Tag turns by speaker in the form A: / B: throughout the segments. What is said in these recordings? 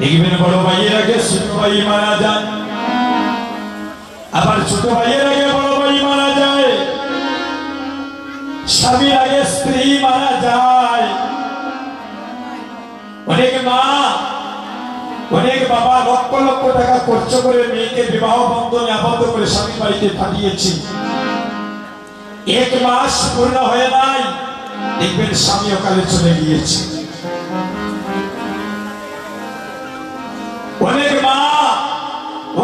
A: দেখবেন বড় ভাইয়ের আগে, ছোট ভাই মারা যায়। আবার ছোট ভাইয়ের আগে বড় ভাই মারা যায়। স্বামীর আগে স্ত্রী মারা যায়। অনেক মা, অনেক বাবা লক্ষ লক্ষ টাকা খরচ করে মেয়েকে বিবাহ বন্ধনে আবদ্ধ করে স্বামী বাড়িতে পাঠিয়েছি। এক মাস পূর্ণ হয়ে নাই, দেখবেন স্বামী ওকালে চলে গিয়েছে। অনেক মা,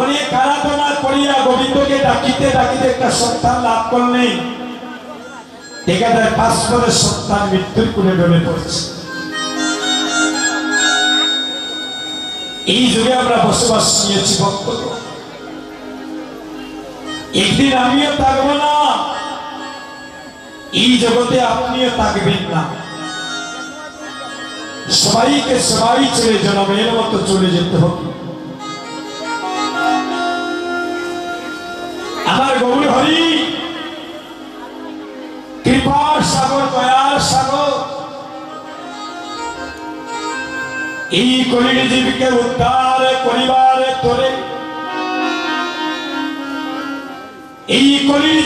A: অনেক আরাধনা করিয়া গোবিন্দকে ডাকিতে ডাকিতে একটা সন্তান লাভ পাঁচ পরে সন্তান মৃত্যুর করে পড়ছে। এই যুগে আমরা বসবাস নিয়েছি ভক্ত একদিন আমিও থাকব না, এই জগতে আপনিও থাকবেন না। সবাইকে সবাই ছেড়ে জনমের মতো চলে যেতে হবে। আমার গৌর হরি কৃপার সাগর দয়ার সাগর, এই কলির উদ্ধার করিবার তোরে। এই কলির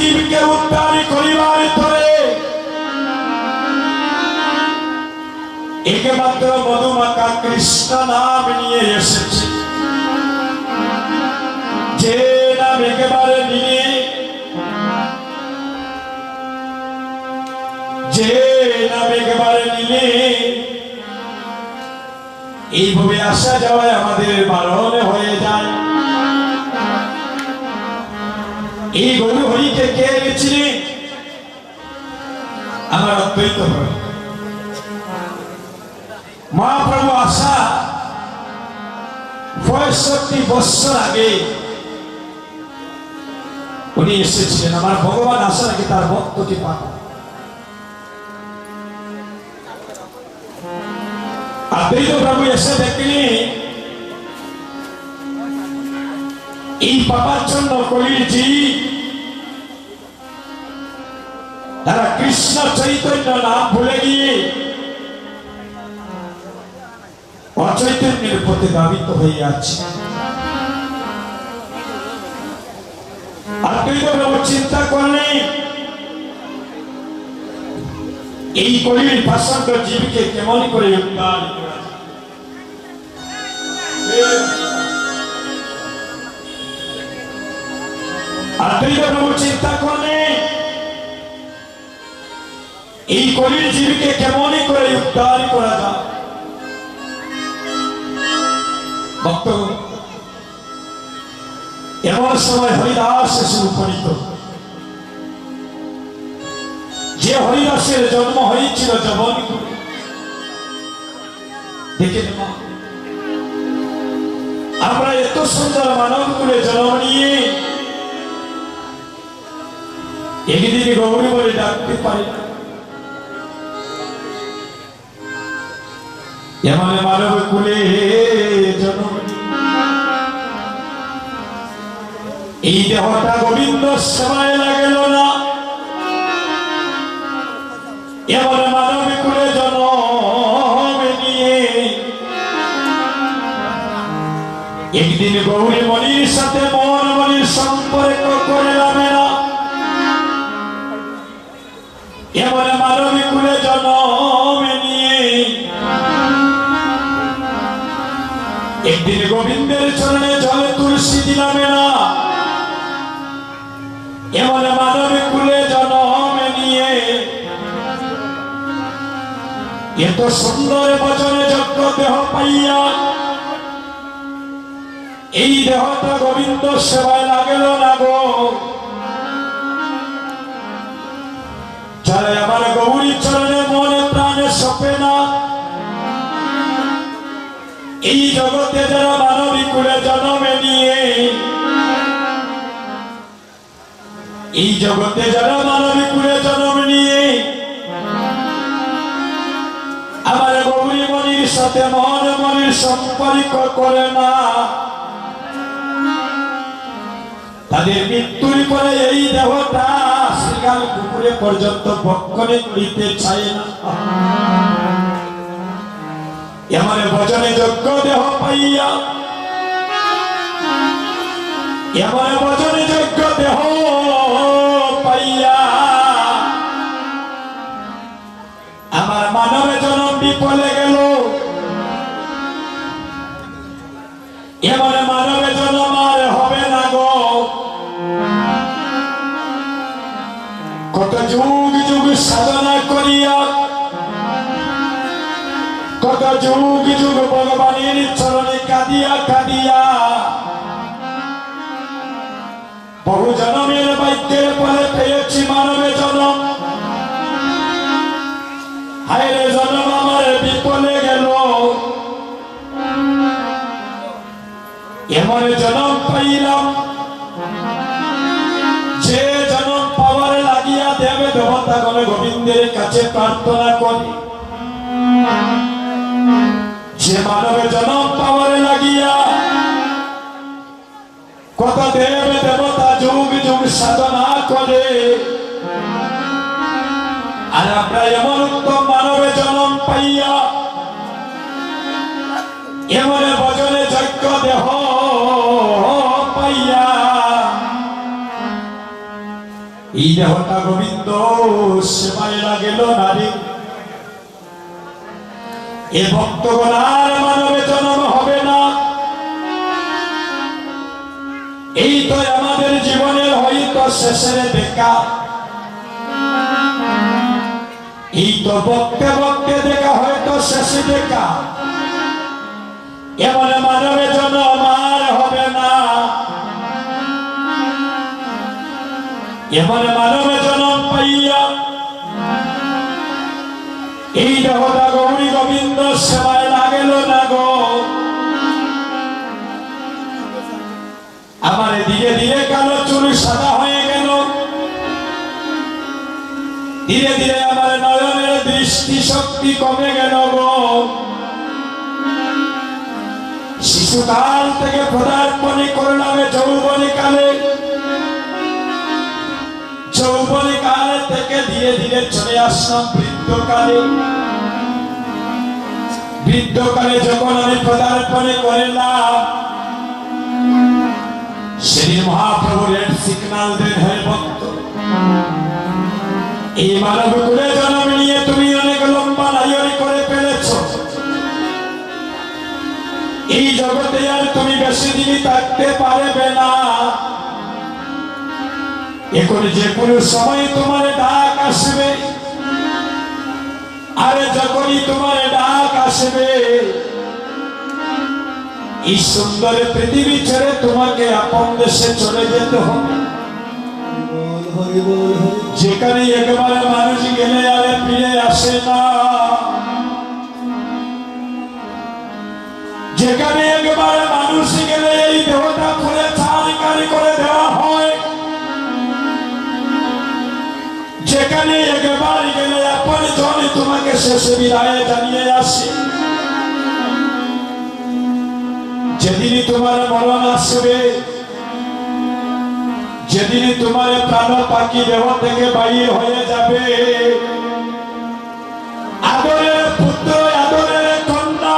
A: উদ্ধার করিবার তোরে। একমাত্র মধুমাতা কৃষ্ণ নাম নিয়ে এসেছে। যে নাম একেবারে নিয়ে যে নাম একেবারে নিলে, এইভাবে আসা যাওয়ায় আমাদের বারণ হয়ে যায়। এই গরু হরিকে কে গেছিলেন আমার অদ্বৈত হরি মহাপ্রভু আসা পঁয়ষট্টি বৎসর আগে উনি এসেছিলেন। আমার ভগবান আসার আগে তার পাঠান আদ্বৈত প্রভু এসে দেখলি এই পাপার জন্য কলির জি তারা কৃষ্ণ চৈতন্য নাম ভুলে গিয়ে অচৈতন্যের প্রতি দাবিত হয়ে আছে চিন্তা করলেন এই কলির ভাষান্ত জীবকে কেমন করে উদ্ধার চিন্তা করলেন এই কলির জীবকে কেমন করে উদ্ধার করা যায়? ভক্ত, এমন সময় হরিদাস এসে উপনীত। যে হরিদাসের জন্ম হয়েছিল জবন দেখে আমরা এত সুন্দর মানব করে জন্ম নিয়ে একদিন গৌরী বলে ডাকতে পারি না। এমন মানব কুলে নিয়ে এই দেহটা গোবিন্দ সেবায় লাগেল না। এবার মানব কুলে জন্ম নিয়ে একদিন গৌরী মনির সাথে মন মনির সম্পর্ক একদিন গোবিন্দের চরণে জলে তুলসী দিলামে না। এমন মানব কুলে জন্ম নিয়ে। এত সুন্দর বচনে যজ্ঞ দেহ পাইয়া এই দেহটা গোবিন্দ সেবায় লাগেল না গো। যারা আমার গৌরী চরণে জগতে যারা মানবী কুলে জন্মে নিয়ে। এই জগতে যারা মানবী কুলে জন্ম নিয়ে। আমার গৌরী মনির সাথে মন মনির সম্পর্ক করে না। তাদের মৃত্যুর পরে এই দেহটা শ্রীকাল পুকুরে পর্যন্ত বক্ষণে করিতে চায় না। এমন বচনে যোগ্য দেহ পাইয়া। এমন বচনে যোগ্য দেহ পাইয়া। আমার মানবে জনম বিপলে গেল। এমন যুগ যুগ ভগবানের চরণে কাঁদিয়া কাঁদিয়া। বহু জনমের বাক্যের পরে পেয়েছি মানবে জনম। হায়রে জনম, আমার বিপলে গেল। এমন জনম পাইলাম, যে জনম পাওয়ার লাগিয়া দেবে দেবতা গণে গোবিন্দের কাছে প্রার্থনা করি। যে মানবে জনম পাওয়ার লাগিয়া কত দেব দেবতা যুগ যুগ সাধনা করে। আর আমরা এমন উত্তম মানবে জনম পাইয়া এমন ভজনে যজ্ঞ দেহ পাইয়া এই দেহটা গোবিন্দ সেবায় লাগিল নারী এ ভক্তগণ আর মানবে জন্ম হবে না। এই তো আমাদের জীবনের হয়তো শেষের দেখা এই তো বক্তে বক্তে দেখা হয়তো শেষে দেখা এমন মানবে জন্ম আর হবে না। এমন মানবে জন্ম পাইয়া এই দেহটা গৌরী সেবায় লাগেল না গো। আমার ধীরে ধীরে কালো চুল সাদা হয়ে গেল। ধীরে ধীরে আমার নয়নের দৃষ্টি শক্তি কমে গেল গো। শিশুকাল থেকে পদার্পণে করলাম যৌবনী কালে যৌবনী কাল থেকে ধীরে ধীরে চলে আসলাম বৃদ্ধকালে। বৃদ্ধকালে যখন আমি পদার্পণে করলাম শ্রী মহাপ্রভু রেড সিগনাল দেন, হে ভক্ত, এই মানব কুলে জন্ম নিয়ে তুমি অনেক লম্বা লাইয়রি করে ফেলেছ। এই জগতে আর তুমি বেশি দিন থাকতে পারবে না। এখন যে কোনো সময় তোমার ডাক আসবে, আরে যখনই তোমার ডাক আসবে এই সুন্দর পৃথিবী ছেড়ে তোমাকে আপন দেশে চলে যেতে হবে। যেখানে একবার মানুষ গেলে আর ফিরে আসে না। যেখানে একবার মানুষ গেলে এই দেহটা ফুলে ছাড়কারি করে দেওয়া যেখানে একবার গেলে আপন জন তোমাকে শেষে বিদায় জানিয়ে আসে। যেদিন তোমার মরণ আসবে যেদিন তোমার প্রাণ পাখি দেহ থেকে বাইর হয়ে যাবে, আদরের পুত্র, আদরের কন্যা,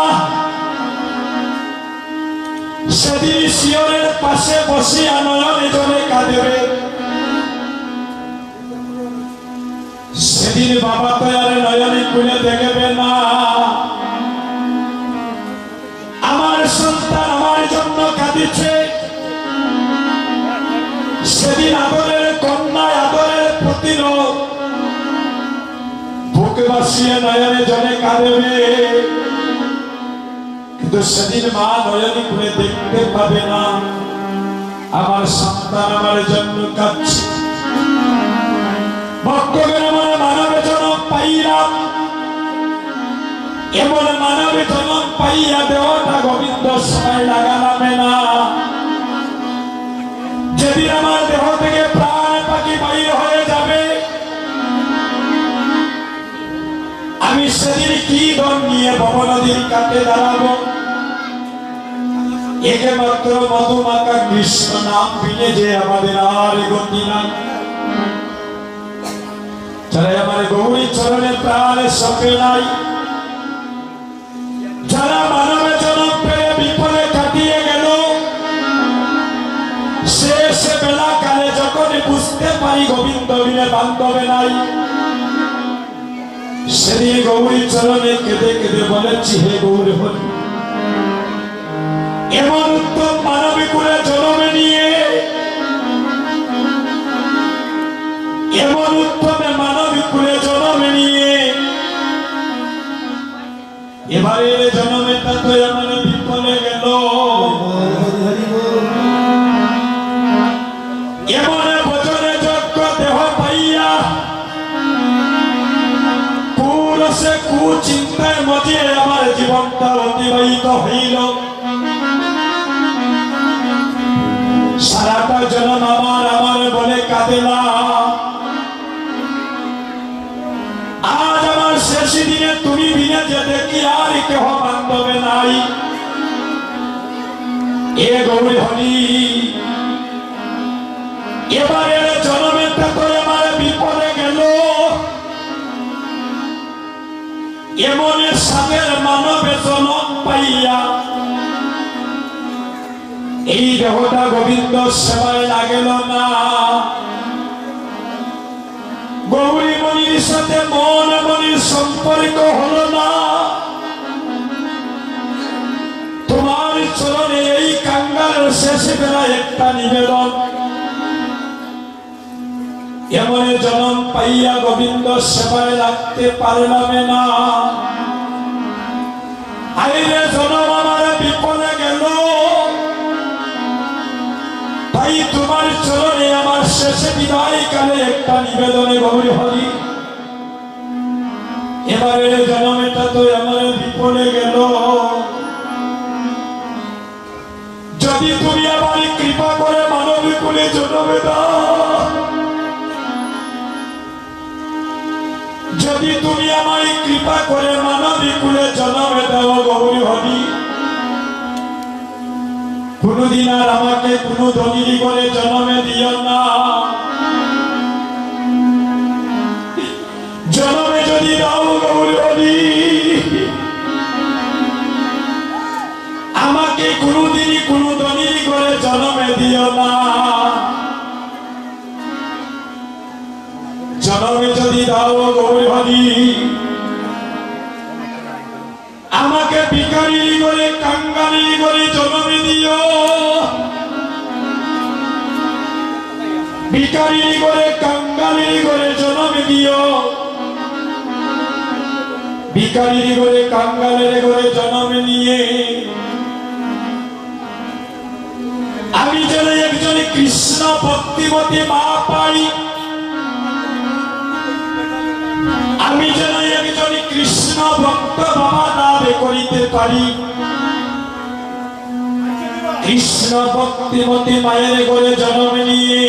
A: সেদিন শিয়রের পাশে বসিয়া নয়নে জলে কাঁদবে। সেদিন বাবা তো আর নয়নে খুলে দেখবে না। আমার সন্তান আমার জন্য কাঁদিছে। সেদিন আদরের কন্যায় আদরের প্রতির বুক বাসিয়ে নয়নে জলে কাঁদবে। কিন্তু সেদিন মা নয়নে খুলে দেখতে পাবে না। আমার সন্তান আমার জন্য কাঁদছে। ভক্তগণ এমন মানবে জনম পাইয়া দেওয়াটা গোবিন্দ সময় লাগালামে না। যেদিন আমার দেহ থেকে প্রাণ পাখি বাইর হয়ে যাবে, আমি সেদিন কি দম নিয়ে ভব নদীর কাটে দাঁড়াবো? একে মাত্র মধুমাকা কৃষ্ণ নাম বিনে যে আমাদের আর গতি নাই। যারা আমার গৌরী চরণে প্রাণে সপে নাই বান্ধবে নাই সেদিন গৌরী চরণে কেঁদে কেঁদে বলেছি হে গৌরী হরি এমন উত্তম মানবিক কুলে জন্মে নিয়ে এমন উত্তমে মানবিক কুলে জন্মে নিয়ে এবারে জন্মে তো এমন বিফলে গেল এমন বচনে যজ্ঞ দেহ পাইয়া কুরসে কুচিন্তায় মজে আমার জীবনটা অতিবাহিত হইল। সারাটা জনম আমার আমার বলে কাঁদেলা। তুমি বিনে যে দেখি আর কেহ বান্ধবে নাই। এ গৌরী আমার বিপদে গেল। মানবে জনম পাইয়া। এই দেহটা গোবিন্দ সেবায় লাগেল না। গৌরী মনির সাথে মন মনির সম্পর্ক হলো না। তোমার চরণে এই কাঙ্গাল শেষ বেলা একটা নিবেদন। এমন জনম পাইয়া গোবিন্দ সেবায় রাখতে পারলাম না। আইরে জনম আমার বিপদে গেল। তাই তোমার চরণে আমার শেষে বিদায় কালে একটা নিবেদনে গৌরী হরি। এবারে জনমেটা তো আমার বিপদে গেল। যদি তুমি আমার কৃপা করে মানব কুলে জন্মে দাও যদি তুমি আমায় কৃপা করে মানবী কুলে জন্মে দাও গৌরী হরি, কোনদিন আর আমাকে কোনো ধনী করে জন্মে দিও না। জনমে নিয়ে আমি যেন একজন কৃষ্ণ ভক্তিমতী মা পাই। আমি যেন একজন কৃষ্ণ ভক্ত বাবা দাবি করিতে পারি। কৃষ্ণ ভক্তিমতী মায়ের গড়ে জন্ম নিয়ে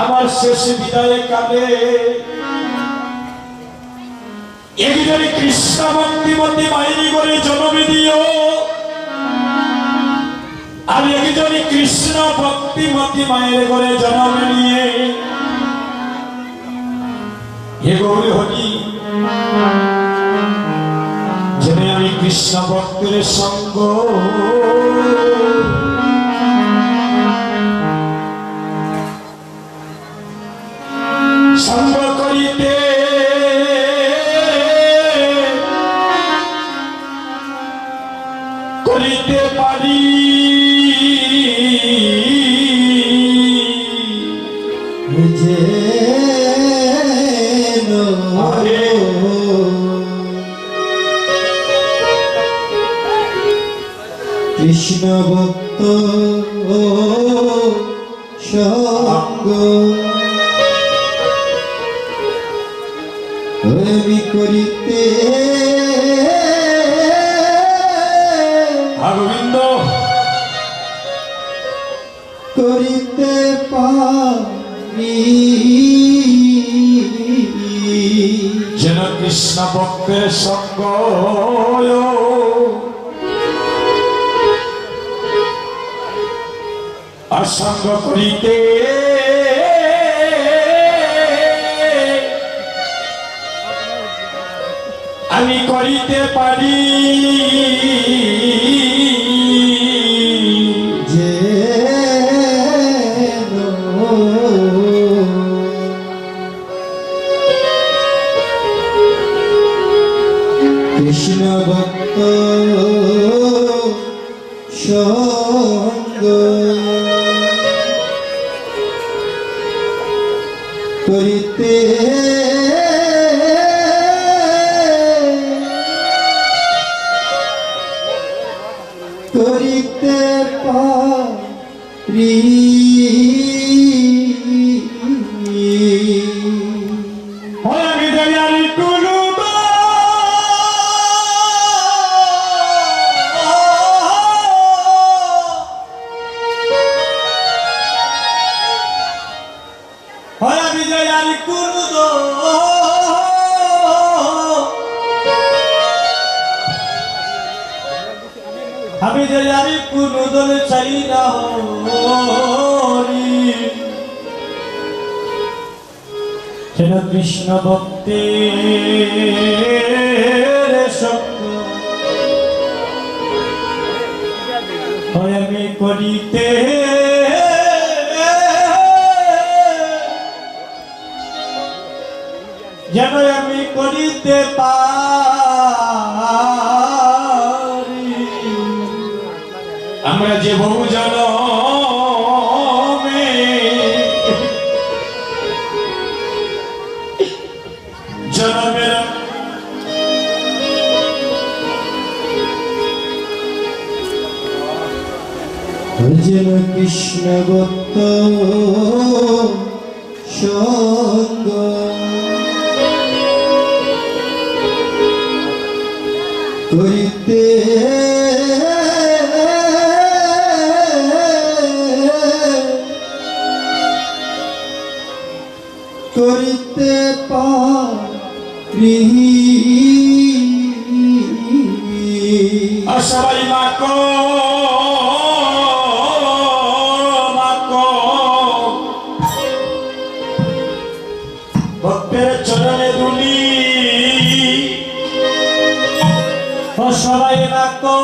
A: আমার শেষ বিদায় কালে একজন কৃষ্ণ ভক্তিমতী মাইনি করে জন্ম দিও। আমি একজন কৃষ্ণ ভক্তিমতী মায়ের করে জন্ম নিয়ে। জেনে আমি কৃষ্ণ ভক্তের সঙ্গ
B: কৃষ্ণ
C: ভক্তের সঙ্গ অসঙ্গ করিতে আমি করিতে পারি। الرحيم বহু জন জনমের
D: কৃষ্ণ
C: গোত্র তেরে চরণে দুলি তো সবাই ডাকো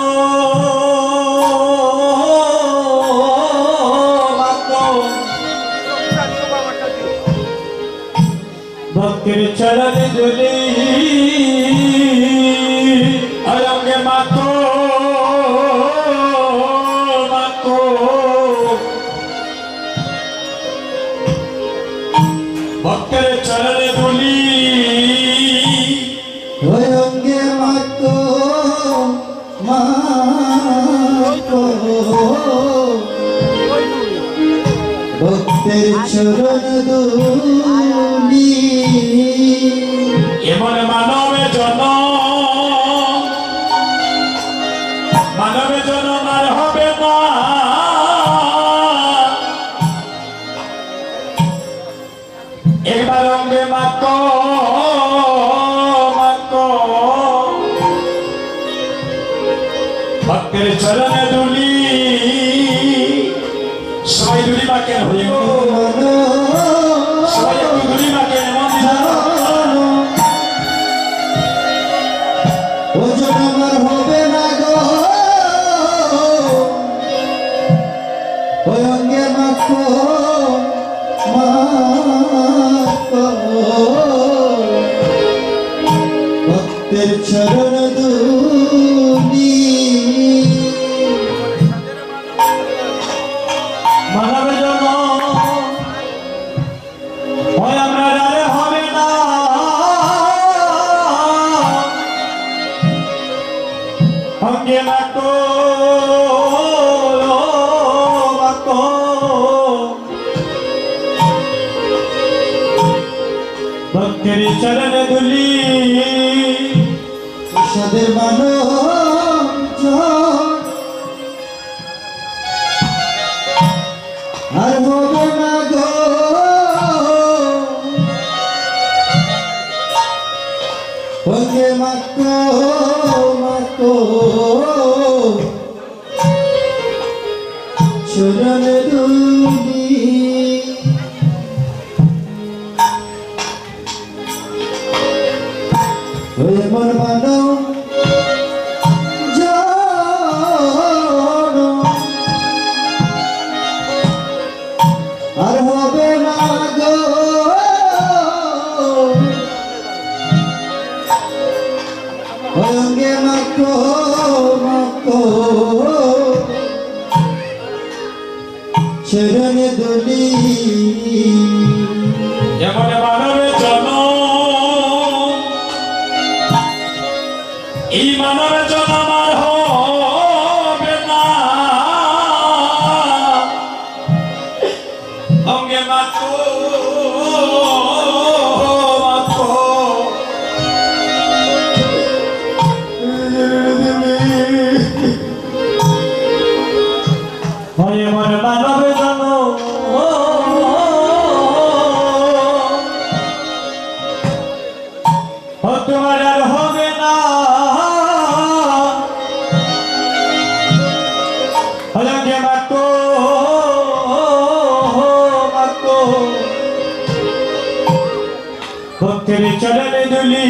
C: ಶರಣೆ Oh. তোমার আর হবে না। ভক্তের চরণে দুলি।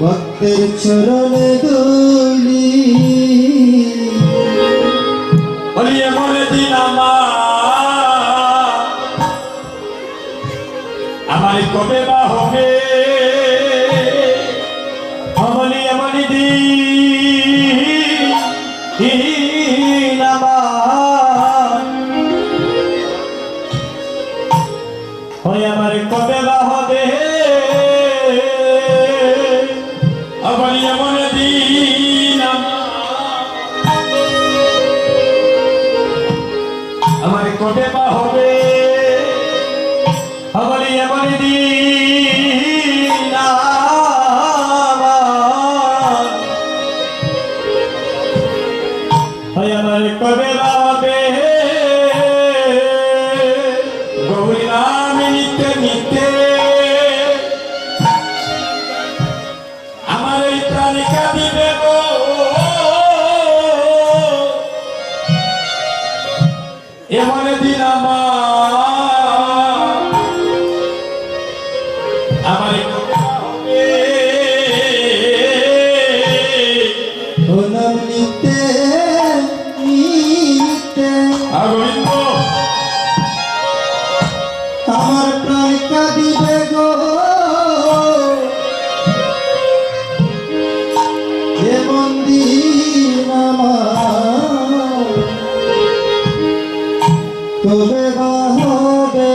C: ভক্তের চরণে
A: দূর তুমি হবে?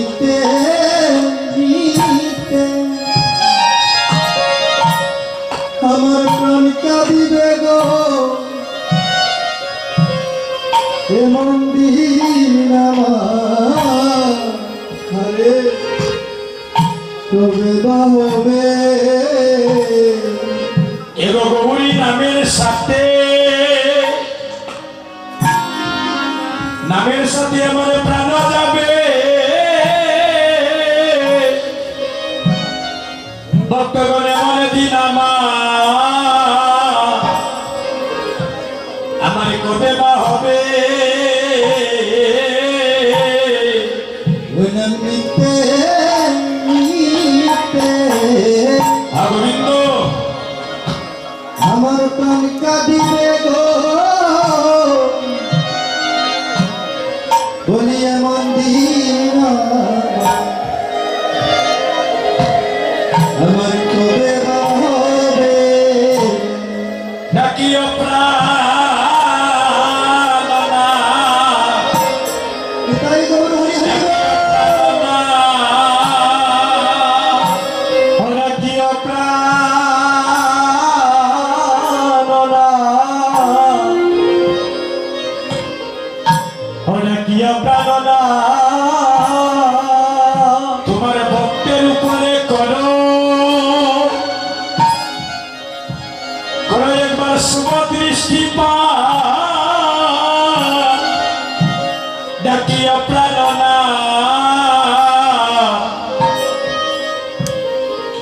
C: জিতে জিতে আমার
A: প্রাণ কাঁদিবে গো।
C: এমন দিন আমার
B: হরে
A: তবে বাহবে। এরকমই সাথে আমার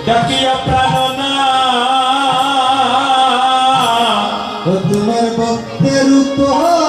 A: ডাকিয়া প্রাণনা।
B: ও তোমার ভক্তের উপর